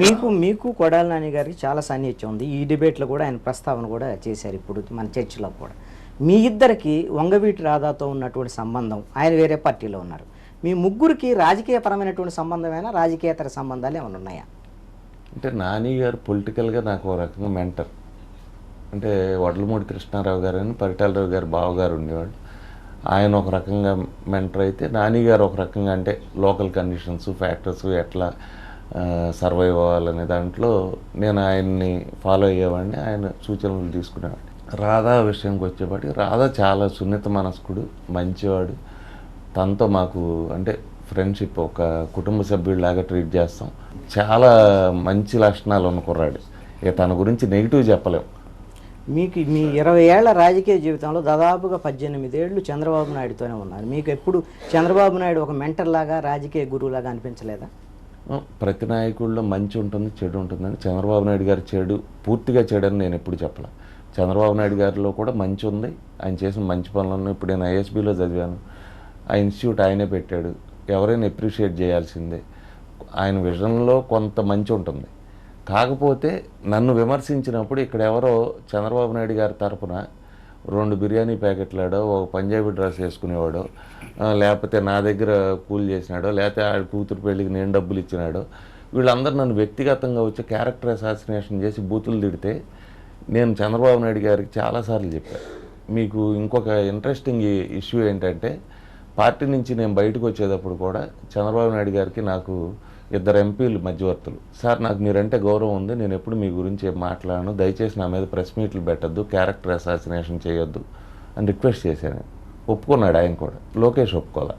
మీకు మీకు కొడాలి నాని గారికి చాలా సాన్నిధ్యం ఉంది. ఈ డిబేట్లో కూడా ఆయన ప్రస్తావన కూడా చేశారు ఇప్పుడు మన చర్చిలో కూడా. మీ ఇద్దరికి వంగవీటి రాధాతో ఉన్నటువంటి సంబంధం ఆయన వేరే పార్టీలో ఉన్నారు. మీ ముగ్గురికి రాజకీయపరమైనటువంటి సంబంధమైనా రాజకీయేతర సంబంధాలు ఏమైనా ఉన్నాయా? అంటే నాని గారు పొలిటికల్గా నాకు ఒక రకంగా మెంటర్. అంటే వడ్లమూడి కృష్ణారావు గారు అని పరిటాలరావు గారు బావగారు ఉండేవాడు ఆయన ఒక రకంగా మెంటర్ అయితే నాని గారు ఒక రకంగా అంటే లోకల్ కండిషన్స్ ఫ్యాక్టర్స్ ఎట్లా సర్వైవ్ అవ్వాలనే దాంట్లో నేను ఆయన్ని ఫాలో అయ్యేవాడిని ఆయన సూచనలు తీసుకునేవాడిని. రాధా విషయంకి వచ్చేపాటికి రాధా చాలా సున్నిత మనస్కుడు మంచివాడు. తనతో మాకు అంటే ఫ్రెండ్షిప్ ఒక కుటుంబ సభ్యుడిలాగా ట్రీట్ చేస్తాం. చాలా మంచి లక్షణాలు ఉన్న కుర్రాడు. ఇక తన గురించి నెగిటివ్ చెప్పలేం. మీకు మీ ఇరవై ఏళ్ళ రాజకీయ జీవితంలో దాదాపుగా పద్దెనిమిది ఏళ్ళు చంద్రబాబు నాయుడుతోనే ఉన్నారు. మీకు ఎప్పుడు చంద్రబాబు నాయుడు ఒక మెంటర్ లాగా రాజకీయ గురువులాగా అనిపించలేదా? ప్రతి నాయకుల్లో మంచి ఉంటుంది చెడు ఉంటుందని. చంద్రబాబు నాయుడు గారి చెడు పూర్తిగా చెడని నేను ఎప్పుడు చెప్పలే. చంద్రబాబు నాయుడు గారిలో కూడా మంచి ఉంది. ఆయన చేసిన మంచి పనులను ఇప్పుడు నేను ఐఎస్బీలో చదివాను. ఆ ఇన్స్టిట్యూట్ ఆయనే పెట్టాడు. ఎవరైనా ఎప్రిషియేట్ చేయాల్సిందే. ఆయన విజన్లో కొంత మంచి ఉంటుంది. కాకపోతే నన్ను విమర్శించినప్పుడు ఇక్కడ ఎవరో చంద్రబాబు నాయుడు గారి తరపున రెండు బిర్యానీ ప్యాకెట్లాడో ఒక పంజాబీ డ్రెస్ వేసుకునేవాడో. లేకపోతే నా దగ్గర కూల్ చేసినాడో లేకపోతే ఆ కూతురు పెళ్ళికి నేను డబ్బులు ఇచ్చినాడో. వీళ్ళందరూ నన్ను వ్యక్తిగతంగా వచ్చి క్యారెక్టర్ అసాసినేషన్ చేసి బూతులు తిడితే నేను చంద్రబాబు నాయుడు గారికి చాలాసార్లు చెప్పాను మీకు ఇంకొక ఇంట్రెస్టింగ్ ఇష్యూ ఏంటంటే పార్టీ నుంచి నేను బయటకు వచ్చేటప్పుడు కూడా చంద్రబాబు నాయుడు గారికి నాకు ఇద్దరు ఎంపీలు మధ్యవర్తులు. సార్ నాకు మీరంటే గౌరవం ఉంది. నేను ఎప్పుడు మీ గురించి మాట్లాడను. దయచేసి నా మీద ప్రెస్ మీట్లు పెట్టద్దు. క్యారెక్టర్ అసాసినేషన్ చేయొద్దు. అని రిక్వెస్ట్ చేశాను. ఒప్పుకున్నాడు ఆయన కూడా. లోకేష్ ఒప్పుకోలే.